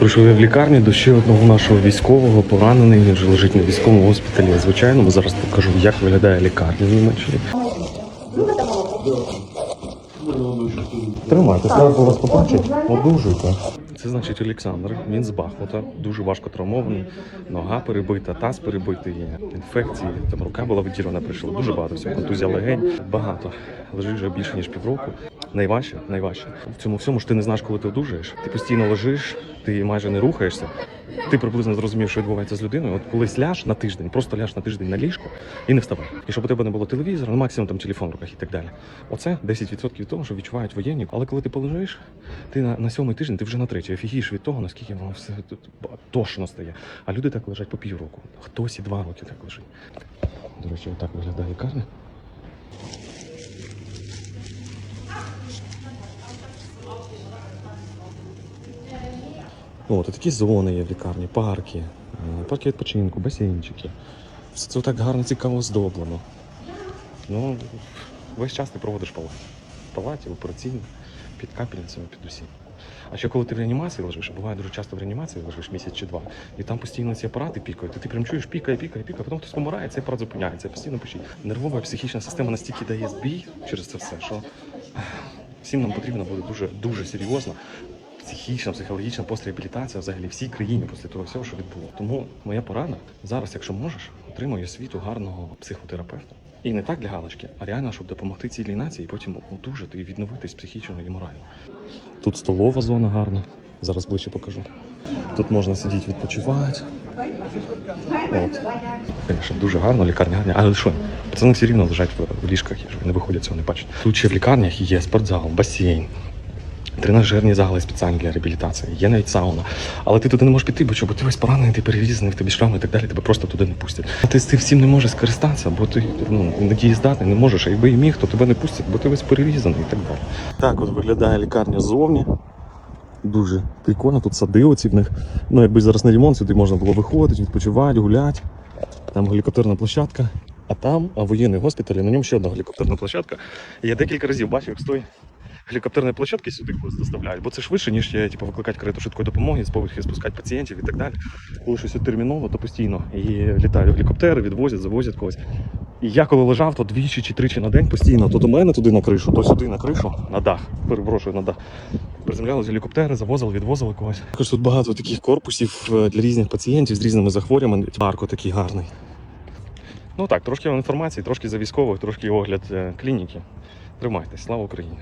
Прийшов я в лікарню до ще одного нашого військового, поранений. Він вже лежить на військовому госпіталі. Звичайно, зараз покажу, як виглядає лікарня в Німеччині. Тримайте, зразу вас побачить, одужуйте. Це значить Олександр. Він з Бахмута, дуже важко травмований. Нога перебита, таз перебитий, інфекції. Там рука була видірвана, прийшло дуже багато всього. Контузія легень. Багато. Лежиш вже більше ніж півроку. Найважче, найважче. В цьому всьому ж ти не знаєш, коли ти одужаєш. Ти постійно лежиш, ти майже не рухаєшся. Ти приблизно зрозумів, що відбувається з людиною. От колись ляж на тиждень, просто ляж на тиждень на ліжко і не вставай. І щоб у тебе не було телевізора, ну максимум там телефон в руках і так далі. Оце 10% від того, що відчувають воєнні. Але коли ти полежиш, ти на, на сьомий тиждень, ти вже на третій. Офігієш від того, наскільки воно все тошно стає. А люди так лежать по півроку. Хтось і два роки так лежить. До речі, отак виглядає лікарня. От і такі зони є в лікарні, парки, е, парки відпочинку, басейнчики. Все це так гарно цікаво оздоблено. Ну, весь час ти проводиш палаті. В палаті, в операційній, під капельницями, під усім. А ще коли ти в реанімації лежиш, буває дуже часто в реанімації лежиш місяць чи два, і там постійно ці апарати пікають, і ти прям чуєш, пікає, пікає, пікає, потім хтось помирає, цей апарат зупиняється, постійно пишіть. Нервова і психічна система настільки дає збій через це все, що всім нам потрібно буде дуже, дуже серйозно психічна, психологічна постреабілітація взагалі всій країні після того всього, що відбуло. Тому моя порада зараз, якщо можеш, отримуй освіту гарного психотерапевта. І не так для галочки, а реально, щоб допомогти цілій нації, потім одужати і відновитись психічно і морально. Тут столова зона гарна. Зараз ближче покажу. Тут можна сидіти відпочивати. От. Звісно, дуже гарно, лікарня гарня. Але що? Пацани все рівно лежать в- ліжках, і ж не виходять цього не бачать. Тут ще в лікарнях є спортзал, басейн, тренажерні зали спеціальні для реабілітації, є навіть сауна. Але ти туди не можеш піти, бо що, бо ти весь поранений, ти перерізаний, в тобі шрами і так далі, тебе просто туди не пустять. А ти з цим всім не можеш скористатися, бо ти ну, недієздатний, не можеш, а якби і міг, то тебе не пустять, бо ти весь перерізаний і так далі. Так от виглядає лікарня ззовні. Дуже прикольно, тут сади оці в них. Ну, якби зараз на ремонт, сюди можна було виходити, відпочивати, гуляти. Там гелікоптерна площадка. А там а воєнний госпіталь, на ньому ще одна гелікоптерна площадка. І я декілька разів бачив, як з тої гелікоптерної площадки сюди когось доставляють, бо це швидше, ніж я типу, викликати карету швидкої допомоги, з поверхів спускати пацієнтів і так далі. Коли щось терміново, то постійно і літають гелікоптери, відвозять, завозять когось. І я коли лежав, то двічі чи тричі на день постійно, то до мене туди на кришу, то сюди на кришу, на дах. Перепрошую, на дах. Приземлялись гелікоптери, завозили, відвозили когось. Також тут багато таких корпусів е, для різних пацієнтів з різними захворюваннями. Парко такий гарний. Ну так, трошки інформації, трошки за військових, трошки огляд е, клініки. Тримайтесь, слава Україні!